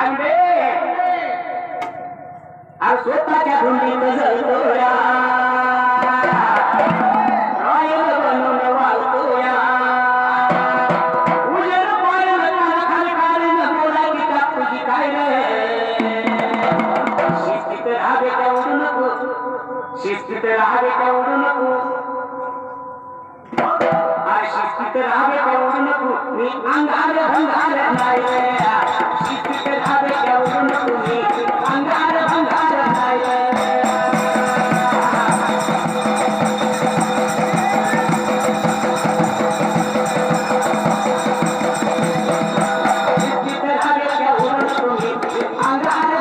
থাকবে আর শ্রোতাকে ভূমিতে জড়িয়া শিক্ষিতের আগে কেউ নকু? আর শিক্ষিতের আগে কেউ নকু? নি আন্ধারে আন্ধারে নাই। I'm